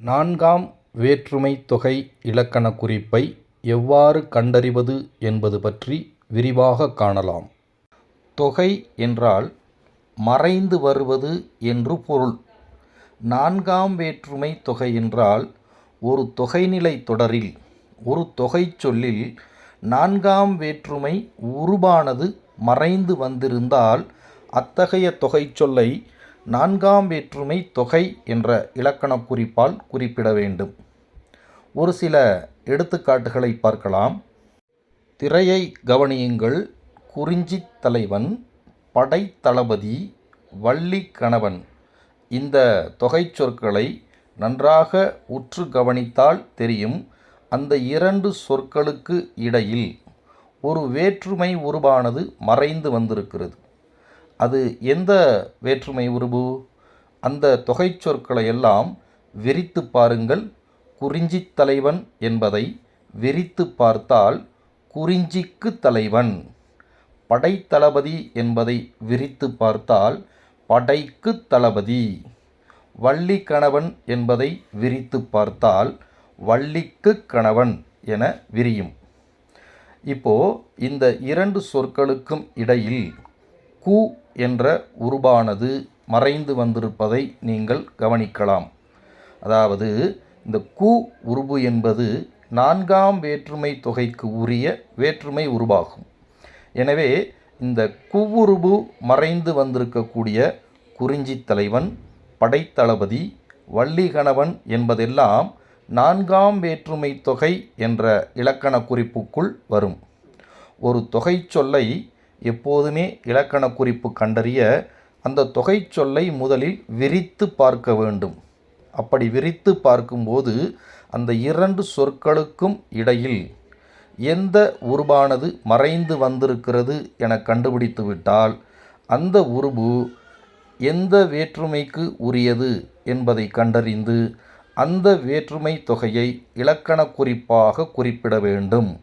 நான்காம் வேற்றுமைத் தொகை இலக்கணக் குறிப்பை எவ்வாறு கண்டறிவது என்பது பற்றி விரிவாகக் காணலாம். தொகை என்றால் மறைந்து வருவது என்று பொருள். நான்காம் வேற்றுமைத் தொகை என்றால் ஒரு தொகைநிலைத் தொடரில் ஒரு தொகைச்சொல்லில் நான்காம் வேற்றுமை உருபானது மறைந்து வந்திருந்தால் அத்தகைய தொகைச்சொல்லை நான்காம் வேற்றுமை தொகை என்ற இலக்கணக் குறிப்பால் குறிப்பிட வேண்டும். ஒரு சில எடுத்துக்காட்டுகளை பார்க்கலாம். திரையை கவனியுங்கள் குறிஞ்சித் தலைவன் படைத்தளபதி வள்ளி கணவன் இந்த தொகைச் சொற்களை நன்றாக உற்று கவனித்தால் தெரியும் அந்த இரண்டு சொற்களுக்கு இடையில் ஒரு வேற்றுமை உருவானது மறைந்து வந்திருக்கிறது. அது எந்த வேற்றுமை உருபு? அந்தத் தொகைச் சொற்களையெல்லாம் விரித்துப் பாருங்கள் குறிஞ்சித் தலைவன் என்பதை விரித்துப் பார்த்தால் குறிஞ்சிக்குத் தலைவன். படைத்தளபதி என்பதை விரித்துப் பார்த்தால் படைக்குத் தளபதி. வள்ளி கணவன் என்பதை விரித்துப் பார்த்தால் வள்ளிக்குக் கணவன் என விரியும். இப்போ இந்த இரண்டு சொற்களுக்கும் இடையில் கு என்ற உருபானது மறைந்து வந்திருப்பதை நீங்கள் கவனிக்கலாம். அதாவது இந்த கு உருபு என்பது நான்காம் வேற்றுமை தொகைக்கு உரிய வேற்றுமை உருபாகும். எனவே இந்த குவுருபு மறைந்து வந்திருக்கக்கூடிய குறிஞ்சித் தலைவன் படைத்தளபதி வள்ளிகணவன் என்பதெல்லாம் நான்காம் வேற்றுமைத் தொகை என்ற இலக்கணக் குறிப்புக்குள் வரும். ஒரு தொகை சொல்லை எப்போதுமே இலக்கணக் குறிப்பு கண்டறிய அந்த தொகைச் சொல்லை முதலில் விரித்து பார்க்க வேண்டும். அப்படி விரித்து பார்க்கும்போது அந்த இரண்டு சொற்களுக்கும் இடையில் எந்த உருபானது மறைந்து வந்திருக்கிறது என கண்டுபிடித்துவிட்டால் அந்த உருபு எந்த வேற்றுமைக்கு உரியது என்பதை கண்டறிந்து அந்த வேற்றுமை தொகையை இலக்கணக் குறிப்பாக குறிப்பிட வேண்டும்.